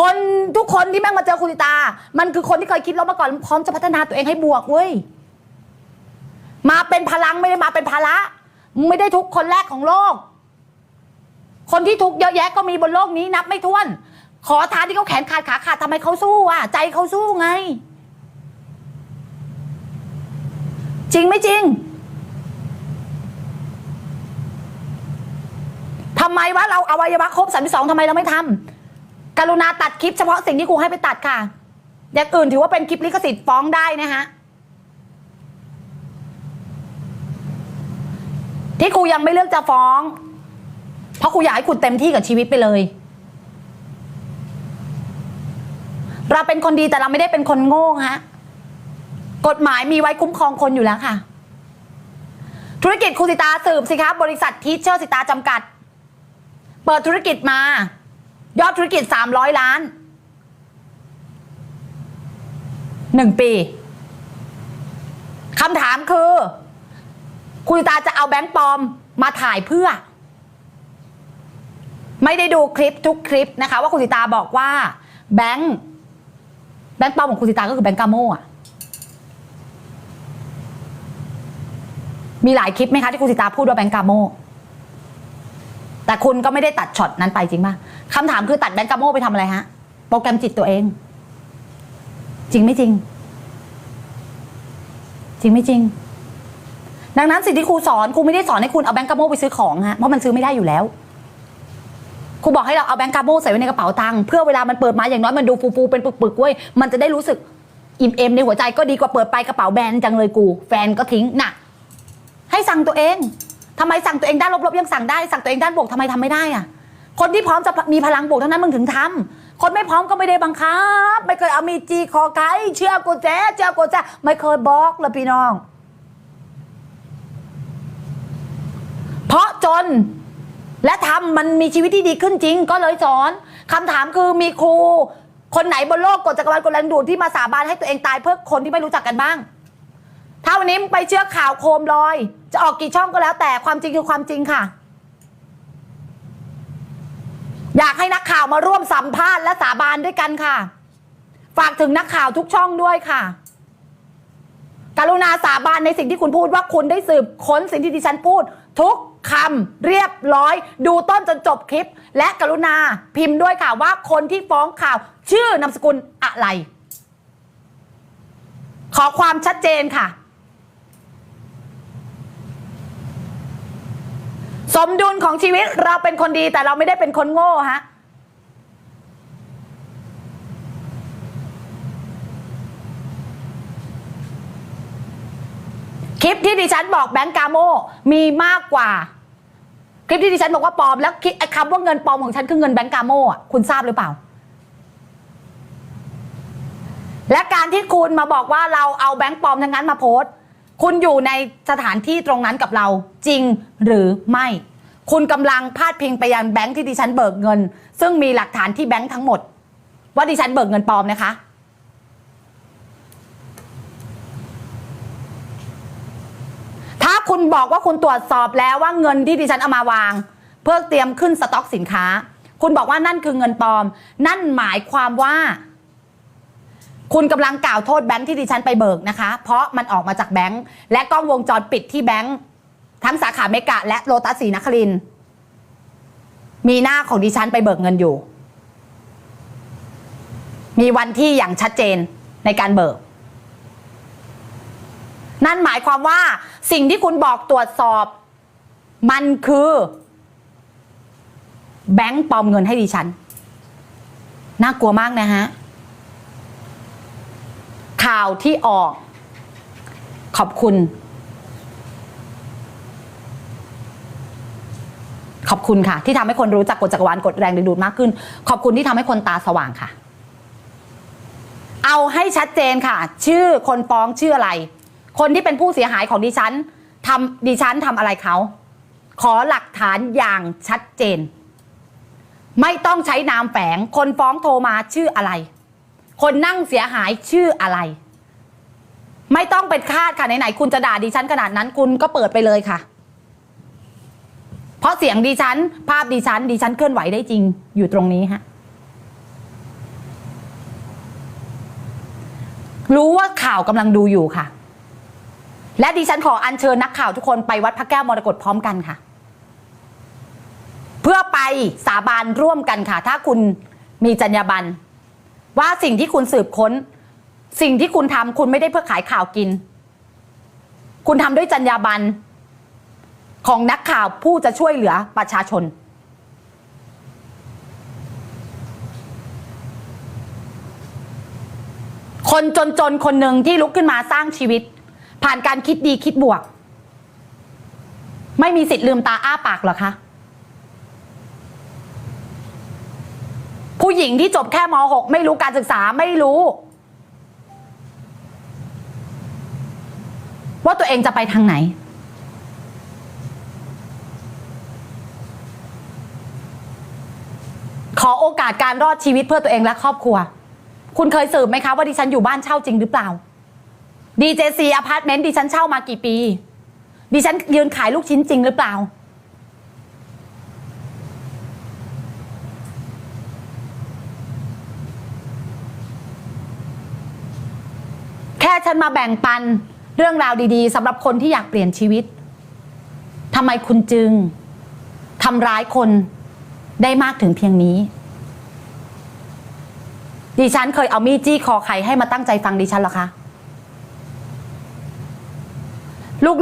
คนทุกคนที่แม่งมาเจอคุณสิตา มันคือคนที่เคยคิดลบมาก่อนพร้อมจะพัฒนาตัวเองให้บวกเว้ย มาเป็นพลังไม่ได้มาเป็นภาระ ไม่ได้ทุกคนแรกของโลก คนที่ทุกข์เยอะแยะก็มีบนโลกนี้นับไม่ถ้วน ขอทานที่เขาแขนขาดขาขาดทำไมเขาสู้อะ ใจเขาสู้ไง จริงไม่จริงทำไมวะเราอวัยวะครบสามสองทำไมเราไม่ทำ กรุณาตัดคลิปเฉพาะสิ่งที่ครูให้ไปตัดค่ะ อย่างอื่นถือว่าเป็นคลิปลิขสิทธิ์ฟ้องได้นะฮะ ที่ครูยังไม่เลือกจะฟ้อง เพราะครูอยากให้คุณเต็มที่กับชีวิตไปเลย เราเป็นคนดีแต่เราไม่ได้เป็นคนโง่ฮะ กฎหมายมีไว้คุ้มครองคนอยู่แล้วค่ะ ธุรกิจครูสิตาสืบสิครับบริษัททีเชอร์สิตาจำกัด เปิดธุรกิจมา ยอดธุรกิจ 300 ล้านหนึ่งปีคำถามคือ คุณสิตาจะเอาแบงค์ปลอมมาถ่ายเพื่อ ไม่ได้ดูคลิปทุกคลิปนะคะ ว่าคุณสิตาบอกว่า แบงค์แบงค์ปลอมของคุณสิตาก็คือแบงค์กาโม่ะมีหลายคลิปไหมคะที่คุณสิตาพูดว่าแบงค์กาโม แต่คุณก็ไม่ได้ตัดช็อตนั้นไปจริงป่ะคำถามคือตัดแบงค์กาโมไปทำอะไรฮะ โปรแกรมจิตตัวเอง จริงไม่จริง จริงไม่จริง ดังนั้นสิ่งที่ครูสอนครูไม่ได้สอนให้คุณเอาแบงก์กาโมไปซื้อของฮะเพราะมันซื้อไม่ได้อยู่แล้วครูบอกให้เราเอาแบงก์กาโมใส่ไว้ในกระเป๋าตังค์เพื่อเวลามันเปิดมาอย่างน้อยมันดูฟูๆเป็นปึกๆเว้ยมันจะได้รู้สึกอิ่มเอมในหัวใจก็ดีกว่าเปิดไปกระเป๋าแบนจังเลยกู แฟนก็ทิ้งน่ะ ให้สั่งตัวเอง ทำไมสั่งตัวเองด้านลบๆยังสั่งได้สั่งตัวเองด้านบวกทำไมทำไม่ได้อะคนที่พร้อมจะมีพลังบวกเท่านั้นมึงถึงทำคนไม่พร้อมก็ไม่ได้บังคับ ไม่เคยเอามีจีคอไกด์เชื่อกูแจ๊เชื่อกูแจ๊ไม่เคยบอกเลยพี่น้อง เพราะจนและทำมันมีชีวิตที่ดีขึ้นจริง ก็เลยสอนคำถามคือมีครู คนไหนบนโลกกฎจักรวาลกฎแรงดูดที่มาสาบานให้ตัวเองตายเพื่อคนที่ไม่รู้จักกันบ้าง วันนี้ไปเชื่อข่าวโคมลอย จะออกกี่ช่องก็แล้ว แต่ความจริงคือความจริงค่ะ อยากให้นักข่าวมาร่วมสัมภาษณ์และสาบานด้วยกันค่ะ ฝากถึงนักข่าวทุกช่องด้วยค่ะ กรุณาสาบานในสิ่งที่คุณพูดว่าคุณได้สืบค้นสิ่งที่ดิฉันพูด ทุกคำเรียบร้อย ดูต้นจนจบคลิป และกรุณาพิมพ์ด้วยค่ะว่าคนที่ฟ้องข่าว ชื่อนามสกุลอะไร ขอความชัดเจนค่ะ สมดุลของชีวิตเราเป็นคนดีแต่เราไม่ได้เป็นคนโง่ฮะคลิปที่ดิฉันบอกแบงก์กาโมมีมากกว่า คลิปที่ดิฉันบอกว่าปลอมแล้วคิดไอ้คำว่าเงินปลอมของฉันคือเงินแบงก์กาโมอะคุณทราบหรือเปล่า และการที่คุณมาบอกว่าเราเอาแบงก์ปลอมทั้งนั้นมาโพสต์ คุณอยู่ในสถานที่ตรงนั้นกับเราจริงหรือไม่ คุณกำลังพาดพิงไปยังแบงก์ที่ดิฉันเบิกเงิน ซึ่งมีหลักฐานที่แบงก์ทั้งหมด ว่าดิฉันเบิกเงินปลอมนะคะ ถ้าคุณบอกว่าคุณตรวจสอบแล้วว่าเงินที่ดิฉันเอามาวาง เพื่อเตรียมขึ้นสต็อกสินค้า คุณบอกว่านั่นคือเงินปลอม นั่นหมายความว่า คุณกำลังกล่าวโทษแบงค์ที่ดิฉันไปเบิกนะคะ เพราะมันออกมาจากแบงค์และกล้องวงจรปิดที่แบงค์ทั้งสาขาเมกะ และโลตัสสีนครินมีหน้าของดิฉันไปเบิกเงินอยู่ มีวันที่อย่างชัดเจนในการเบิก นั่นหมายความว่าสิ่งที่คุณบอกตรวจสอบ มันคือ แบงค์ปลอมเงินให้ดิฉัน น่ากลัวมากนะฮะ ข่าวที่ออก ขอบคุณ ขอบคุณค่ะ ที่ทำให้คนรู้จักกฎจักรวาลกฎแรงดึงดูดมากขึ้น ขอบคุณที่ทำให้คนตาสว่างค่ะ เอาให้ชัดเจนค่ะ ชื่อคนฟ้องชื่ออะไร คนที่เป็นผู้เสียหายของดิฉันทำดิฉันทำอะไรเขาขอหลักฐานอย่างชัดเจน ไม่ต้องใช้นามแฝง คนฟ้องโทรมาชื่ออะไร คนนั่งเสียหายชื่ออะไร ไม่ต้องเป็นคาดค่ะไหนๆคุณจะด่าดิฉันขนาดนั้นคุณก็เปิดไปเลยค่ะ เพราะเสียงดิฉัน ภาพดิฉันดิฉันเคลื่อนไหวได้จริงอยู่ตรงนี้ฮะรู้ว่าข่าวกำลังดูอยู่ค่ะ และดิฉันขออัญเชิญนักข่าวทุกคนไปวัดพระแก้วมรกตพร้อมกันค่ะ เพื่อไปสาบานร่วมกันค่ะ ถ้าคุณมีจรรยาบรรณ ว่าสิ่งที่คุณสืบค้น สิ่งที่คุณทำคุณไม่ได้เพื่อขายข่าวกิน คุณทำด้วยจรรยาบรรณของนักข่าวผู้จะช่วยเหลือประชาชน คนจนๆ คนหนึ่งที่ลุกขึ้นมาสร้างชีวิต ผ่านการคิดดีคิดบวก ไม่มีสิทธิ์ลืมตาอ้าปากหรอคะ ผู้หญิงที่จบแค่ม .6 ไม่รู้การศึกษาไม่รู้ ว่าตัวเองจะไปทางไหน ขอโอกาสการรอดชีวิตเพื่อตัวเองและครอบครัว คุณเคยสืบไหมคะว่าดิฉันอยู่บ้านเช่าจริงหรือเปล่า DJC อพาร์ตเมนต์ดิฉันเช่ามากี่ปี ดิฉันยืนขายลูกชิ้นจริงหรือเปล่า ค่ฉันมาแบ่งปันเรื่องราวดีๆสำหรับคนที่อยากเปลี่ยนชีวิตทำไมคุณจึงทำร้ายคนได้มากถึงเพียงนี้ ดิฉันเคยเอามีดจี้คอใครให้มาตั้งใจฟังดิฉันหรอคะ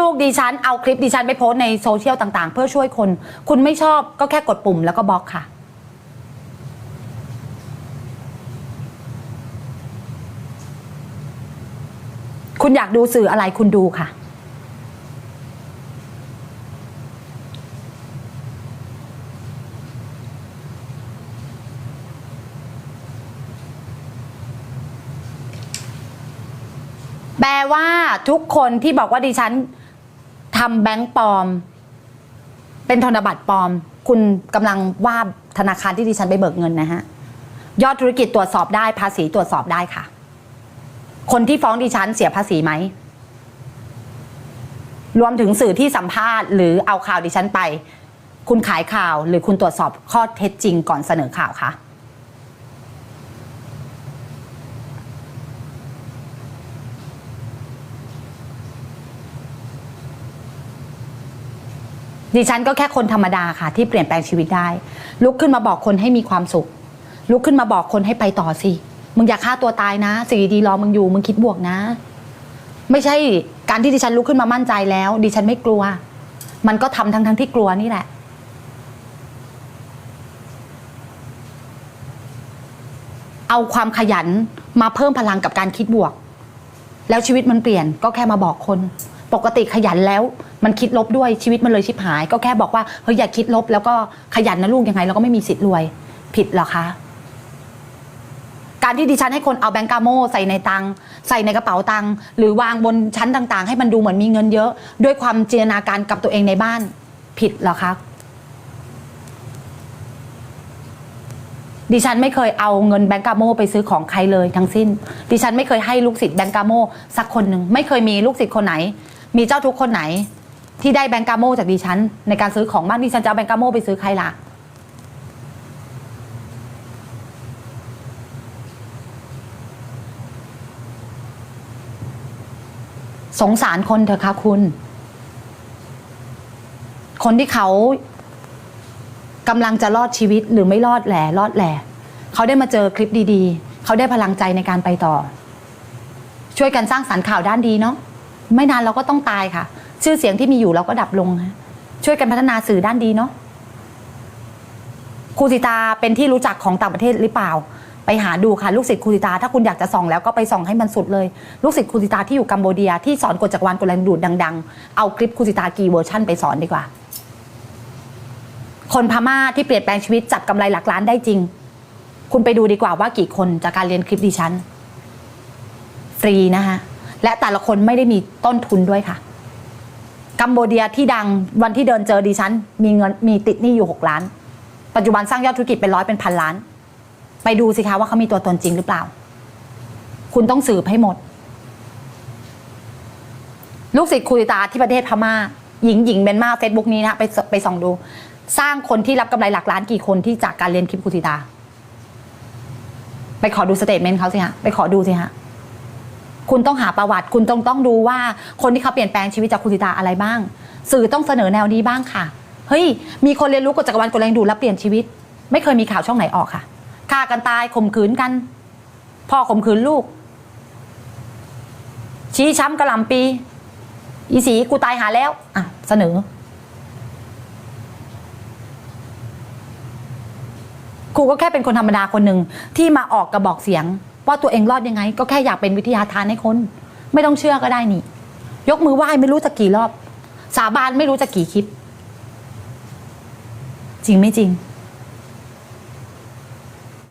ลูกๆดิฉันเอาคลิปดิฉันไปโพสในโซเชียลต่างๆ เพื่อช่วยคน คุณไม่ชอบก็แค่กดปุ่มแล้วก็บล็อกค่ะ คุณอยากดูสื่ออะไรคุณดูค่ะ แปลว่าทุกคนที่บอกว่าดิฉันทำแบงก์ปลอม เป็นธนบัตรปลอม คุณกำลังว่าธนาคารที่ดิฉันไปเบิกเงินนะฮะ ยอดธุรกิจตรวจสอบได้ภาษีตรวจสอบได้ค่ะ คนที่ฟ้องดิฉันเสียภาษีไหม รวมถึงสื่อที่สัมภาษณ์หรือเอาข่าวดิฉันไป คุณขายข่าวหรือคุณตรวจสอบข้อเท็จจริงก่อนเสนอข่าวคะดิฉันก็แค่คนธรรมดาค่ะ ที่เปลี่ยนแปลงชีวิตได้ ลุกขึ้นมาบอกคนให้มีความสุข ลุกขึ้นมาบอกคนให้ไปต่อสิ มึงอย่าฆ่าตัวตายนะสิ่งดีๆรอมึงอยู่มึงคิดบวกนะ ไม่ใช่การที่ดิฉันลุกขึ้นมามั่นใจแล้ว ดิฉันไม่กลัว มันก็ทำทั้งทั้งที่กลัวนี่แหละ เอาความขยันมาเพิ่มพลังกับการคิดบวก แล้วชีวิตมันเปลี่ยนก็แค่มาบอกคน ปกติขยันแล้ว มันคิดลบด้วยชีวิตมันเลยชิบหาย ก็แค่บอกว่าเฮ้ยอย่าคิดลบ แล้วก็ขยันนะลูกยังไงเราก็ไม่มีสิทธิ์รวย ผิดเหรอคะ การที่ดิฉันให้คนเอาแบงก์กาโมใส่ในตังใส่ในกระเป๋าตังหรือวางบนชั้นต่างๆ ให้มันดูเหมือนมีเงินเยอะ ด้วยความจินตนาการกับตัวเองในบ้านผิดเหรอคะดิฉันไม่เคยเอาเงินแบงก์กาโมไปซื้อของใครเลยทั้งสิ้น ดิฉันไม่เคยให้ลูกศิษย์แบงก์กาโมสักคนหนึ่งไม่เคยมีลูกศิษย์คนไหน มีเจ้าทุกคนไหน ที่ได้แบงก์กาโมจากดิฉันในการซื้อของบ้านดิฉันจะเอาแบงก์กาโมไปซื้อใครล่ะ สงสารคนเถอะค่ะคุณ คนที่เขากำลังจะรอดชีวิตหรือไม่รอดแหล่รอดแหล่เขาได้มาเจอคลิปดีๆ เขาได้พลังใจในการไปต่อ ช่วยกันสร้างสรรค์ข่าวด้านดีเนาะไม่นานเราก็ต้องตายค่ะ ชื่อเสียงที่มีอยู่เราก็ดับลงช่วยกันพัฒนาสื่อด้านดีเนาะครูสิตาเป็นที่รู้จักของต่างประเทศหรือเปล่า ไปหาดูค่ะลูกศิษย์ครูสิตา ถ้าคุณอยากจะส่องแล้วก็ไปส่องให้มันสุดเลย ลูกศิษย์ครูสิตาที่อยู่กัมพูเดียที่สอนกฎจักรวาลกฎแรงดูดดัง ๆ เอาคลิปครูสิตากี่เวอร์ชั่นไปสอนดีกว่า คนพม่าที่เปลี่ยนแปลงชีวิตจับกำไรหลักล้านได้จริง คุณไปดูดีกว่าว่ากี่คนจากการเรียนคลิปดิฉันฟรีนะคะและแต่ละคนไม่ได้มีต้นทุนด้วยค่ะกัมพูเดียที่ดังวันที่เดินเจอดิฉัน มีเงินมีติดหนี้อยู่หกล้าน ปัจจุบันสร้างยอดธุรกิจเป็นร้อยเป็นพันล้าน ไปดูสิคะว่าเขามีตัวตนจริงหรือเปล่า คุณต้องสืบให้หมด ลูกศิษย์คุยตาที่ประเทศพม่า หญิงหญิงเบนมาเฟซบุ๊กนี้นะไปไปส่องดู สร้างคนที่รับกำไรหลักล้านกี่คนที่จากการเรียนคลิปคุติตา ไปขอดูสเตทเมนต์เขาสิฮะไปขอดูสิฮะคุณต้องหาประวัติ คุณต้องต้องดูว่าคนที่เขาเปลี่ยนแปลงชีวิตจากคุณสิตาอะไรบ้าง สื่อต้องเสนอแนวนี้บ้างค่ะ เฮ้ย มีคนเรียนรู้กฎจักรวาลกฎแรงดูดแลเปลี่ยนชีวิต ไม่เคยมีข่าวช่องไหนออกค่ะ ฆ่ากันตายข่มขืนกัน พ่อข่มขืนลูก ชี้ช้ำกระหล่ำปี อีสีกูตายหาแล้ว อะ เสนอ ครูก็แค่เป็นคนธรรมดาคนหนึ่งที่มาออกกระบอกเสียง ว่าตัวเองรอดยังไง ก็แค่อยากเป็นวิทยาทานให้คน ไม่ต้องเชื่อก็ได้นี่ ยกมือไหว้ไม่รู้จะกี่รอบ สาบานไม่รู้จะกี่คลิป จริงไม่จริง